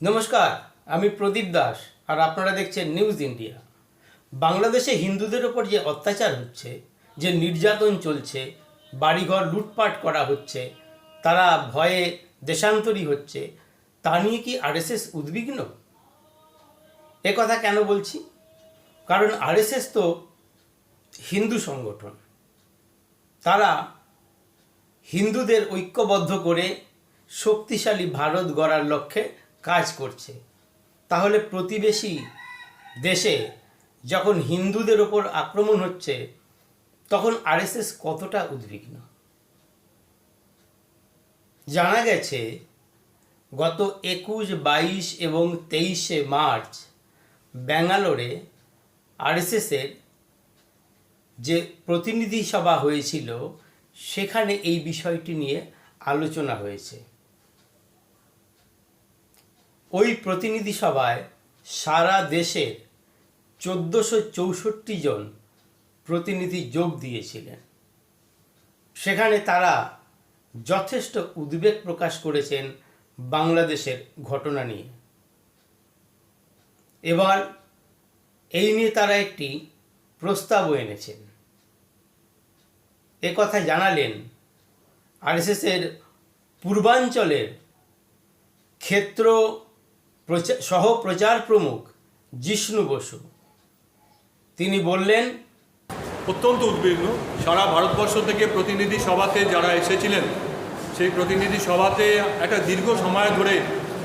নমস্কার, আমি প্রদীপ দাস আর আপনারা দেখছেন নিউজ ইন্ডিয়া বাংলাদেশে হিন্দুদের ওপর যে অত্যাচার হচ্ছে, যে নির্যাতন চলছে, বাড়িঘর লুটপাট করা হচ্ছে, তারা ভয়ে দেশান্তরী হচ্ছে, তা নিয়ে কি আরএসএস উদ্বিগ্ন? এ কথা কেন বলছি? কারণ আরএসএস তো হিন্দু সংগঠন। তারা হিন্দুদের ঐক্যবদ্ধ করে শক্তিশালী ভারত গড়ার লক্ষ্যে কাজ করছে। তাহলে প্রতিবেশী দেশে যখন হিন্দুদের ওপর আক্রমণ হচ্ছে, তখন আরএসএস কতটা উদ্বিগ্ন? জানা গেছে, গত একুশ, বাইশ এবং তেইশে মার্চ ব্যাঙ্গালোরে আরএসএসের যে প্রতিনিধি সভা হয়েছিল, সেখানে এই বিষয়টি নিয়ে আলোচনা হয়েছে। ওই প্রতিনিধি সভায় সারা দেশের চোদ্দোশো চৌষট্টি জন প্রতিনিধি যোগ দিয়েছিলেন। সেখানে তারা যথেষ্ট উদ্বেগ প্রকাশ করেছেন বাংলাদেশের ঘটনা নিয়ে। এবার এই নিয়ে তারা একটি প্রস্তাবও এনেছেন। এ কথা জানালেন আরএসএসের পূর্বাঞ্চলের ক্ষেত্র সহ প্রচার প্রমুখ জিষ্ণু বসু। তিনি বললেন, অত্যন্ত উদ্বিগ্ন। সারা ভারতবর্ষ থেকে প্রতিনিধি সভাতে যারা এসেছিলেন, সেই প্রতিনিধি সভাতে একটা দীর্ঘ সময় ধরে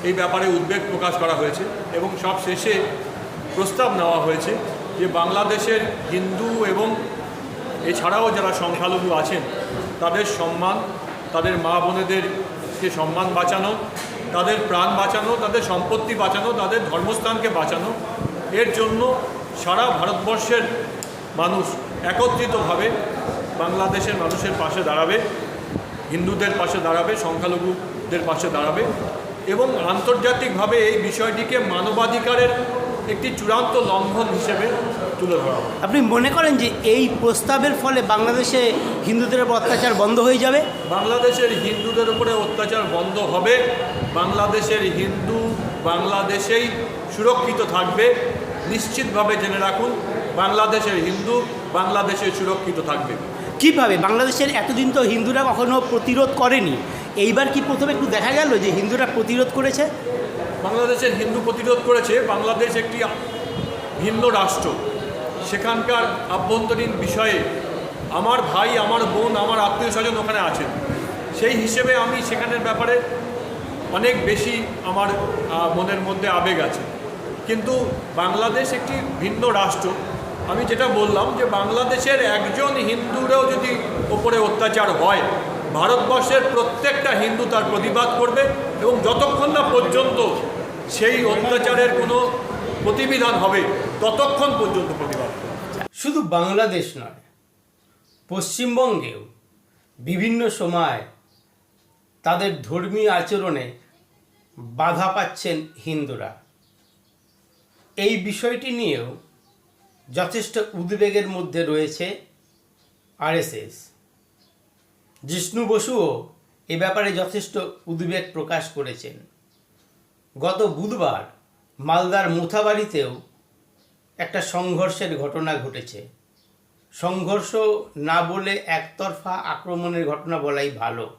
এই ব্যাপারে উদ্বেগ প্রকাশ করা হয়েছে এবং সব শেষে প্রস্তাব নেওয়া হয়েছে যে বাংলাদেশের হিন্দু এবং এছাড়াও যারা সংখ্যালঘু আছেন, তাদের সম্মান, তাদের মা বোনেদেরকে সম্মান বাঁচানো তাদের প্রাণ বাঁচানো তাদের সম্পত্তি বাঁচানো তাদের ধর্মস্থানকে বাঁচানো এর জন্য সারা ভারতবর্ষের মানুষ একত্রিতভাবে বাংলাদেশের মানুষের পাশে দাঁড়াবে হিন্দুদের পাশে দাঁড়াবে সংখ্যালঘুদের পাশে দাঁড়াবে এবং আন্তর্জাতিকভাবে এই বিষয়টিকে মানবাধিকারের একটি চূড়ান্ত লঙ্ঘন হিসেবে তুলে ধরা আপনি মনে করেন যে এই প্রস্তাবের ফলে বাংলাদেশে হিন্দুদের উপর অত্যাচার বন্ধ হয়ে যাবে? বাংলাদেশের হিন্দুদের উপরে অত্যাচার বন্ধ হবে। বাংলাদেশের হিন্দু বাংলাদেশেই সুরক্ষিত থাকবে নিশ্চিতভাবে জেনে রাখুন বাংলাদেশের হিন্দু বাংলাদেশে সুরক্ষিত থাকবে। কীভাবে? বাংলাদেশের এতদিন তো হিন্দুরা কখনো প্রতিরোধ করেনি। এইবার কি প্রথমে একটু দেখা গেল যে হিন্দুরা প্রতিরোধ করেছে? বাংলাদেশের হিন্দু প্রতিরোধ করেছে বাংলাদেশ একটি ভিন্ন রাষ্ট্র। সেখানকার আভ্যন্তরীণ বিষয়ে আমার ভাই আমার বোন আমার আত্মীয় স্বজন ওখানে আছেন। সেই হিসেবে আমি সেখানের ব্যাপারে অনেক বেশি আমার মনের মধ্যে আবেগ আছে। কিন্তু বাংলাদেশ একটি ভিন্ন রাষ্ট্র। আমি যেটা বললাম যে বাংলাদেশের একজন হিন্দুরেও যদি ওপরে অত্যাচার হয়, ভারতবর্ষের প্রত্যেকটা হিন্দু তার প্রতিবাদ করবে এবং যতক্ষণ না পর্যন্ত সেই অত্যাচারের কোনো প্রতিবিধান হবে, ততক্ষণ পর্যন্ত প্রতিবাদ শুধু বাংলাদেশ নয়, পশ্চিমবঙ্গেও বিভিন্ন সময় তাদের ধর্মীয় আচরণে বাধা পাচ্ছেন হিন্দুরা। এই বিষয়টি নিয়েও যথেষ্ট উদ্বেগের মধ্যে রয়েছে আরএসএস। জিষ্ণু বসুও এ ব্যাপারে যথেষ্ট উদ্বেগ প্রকাশ করেছেন। গত বুধবার মালদার মুথাবাড়িতেও একটা সংঘর্ষের ঘটনা ঘটেছে। সংঘর্ষ না বলে একতরফা আক্রমণের ঘটনা বলাই ভালো।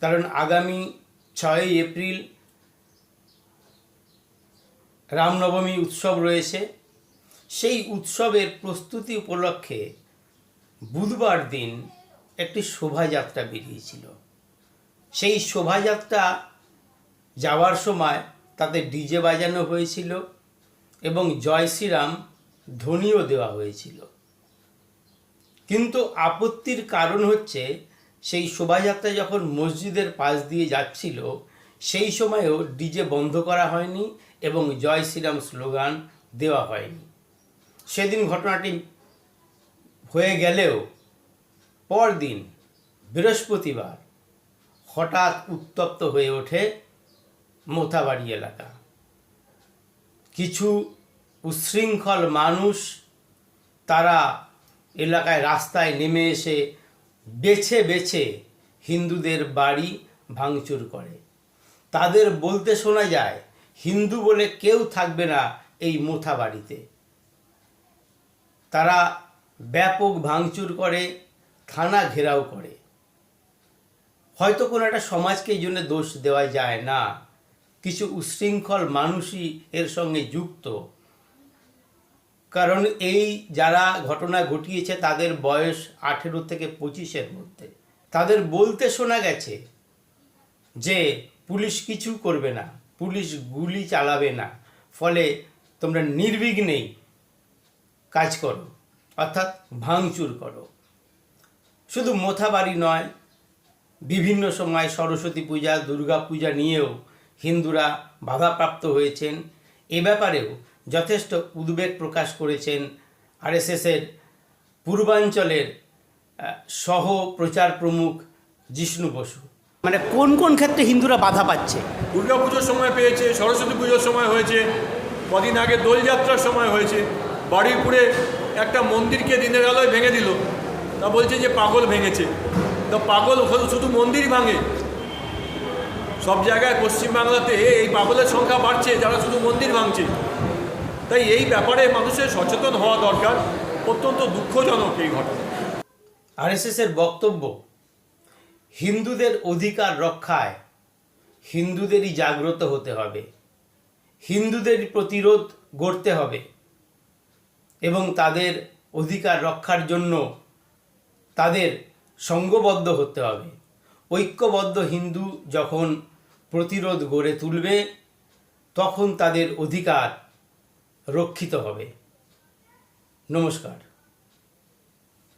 কারণ আগামী ছয়ই এপ্রিল রামনবমী উৎসব রয়েছে। সেই উৎসবের প্রস্তুতি উপলক্ষে বুধবার দিন একটি শোভাযাত্রা বেরিয়েছিল। সেই শোভাযাত্রা যাওয়ার সময় তাতে ডিজে বাজানো হয়েছিল এবং জয় শ্রীরাম ধ্বনিও দেওয়া হয়েছিল। কিন্তু আপত্তির কারণ হচ্ছে সেই শোভাযাত্রা যখন মসজিদের পাশ দিয়ে যাচ্ছিল, সেই সময়ও ডিজে বন্ধ করা হয়নি এবং জয় শ্রীরাম স্লোগান দেওয়া হয়নি। সেদিন ঘটনাটি হয়ে গেলেও পরদিন, বৃহস্পতিবার, হঠাৎ উত্তপ্ত হয়ে ওঠে মোথাবাড়ি এলাকা। কিছু উচ্ছৃঙ্খল মানুষ তারা এলাকায় রাস্তায় নেমে এসে বেছে বেছে হিন্দুদের বাড়ি ভাঙচুর করে। তাদের বলতে শোনা যায়, হিন্দু বলে কেউ থাকবে না এই মোথা বাড়িতে। তারা ব্যাপক ভাঙচুর করে, থানা ঘেরাও করে। হয়তো কোনো একটা সমাজকে এই জন্য দোষ দেওয়া যায় না। কিছু উশৃঙ্খল মানুষই এর সঙ্গে যুক্ত। কারণ এই যারা ঘটনা ঘটিয়েছে তাদের বয়স আঠেরো থেকে পঁচিশের মধ্যে। তাদের বলতে শোনা গেছে যে পুলিশ কিছু করবে না, পুলিশ গুলি চালাবে না, ফলে তোমরা নির্বিঘ্নেই কাজ করো, অর্থাৎ ভাঙচুর করো। শুধু মোথাবাড়ি নয়, বিভিন্ন সময় সরস্বতী পূজা, দুর্গা পূজা নিয়েও হিন্দুরা বাধাপ্রাপ্ত হয়েছেন। এ ব্যাপারেও যথেষ্ট উদ্বেগ প্রকাশ করেছেন আরএসএসের পূর্বাঞ্চলের সহ প্রচার প্রমুখ জিষ্ণু বসু। মানে কোন কোন ক্ষেত্রে হিন্দুরা বাধা পাচ্ছে? দুর্গা পুজোর সময় পেয়েছে সরস্বতী পুজোর সময় হয়েছে কদিন আগে দোলযাত্রার সময় হয়েছে। বাড়িপুরে একটা মন্দিরকে দিনের আলোয় ভেঙে দিল। তা বলছে যে পাগল ভেঙেছে। তা পাগল হলো শুধু মন্দির ভাঙে। সব জায়গায় পশ্চিমবাংলাতে এই পাগলের সংখ্যা বাড়ছে যারা শুধু মন্দির ভাঙছে। তাই এই ব্যাপারে মানুষের সচেতন হওয়া দরকার। অত্যন্ত দুঃখজনক এই ঘটনা। আরএসএসের বক্তব্য, হিন্দুদের অধিকার রক্ষায় হিন্দুদেরই জাগ্রত হতে হবে, হিন্দুদের প্রতিরোধ গড়তে হবে এবং তাদের অধিকার রক্ষার জন্য তাদের সঙ্গবদ্ধ হতে হবে। ঐক্যবদ্ধ হিন্দু যখন প্রতিরোধ গড়ে তুলবে, তখন তাদের অধিকার রক্ষিত হবে। নমস্কার।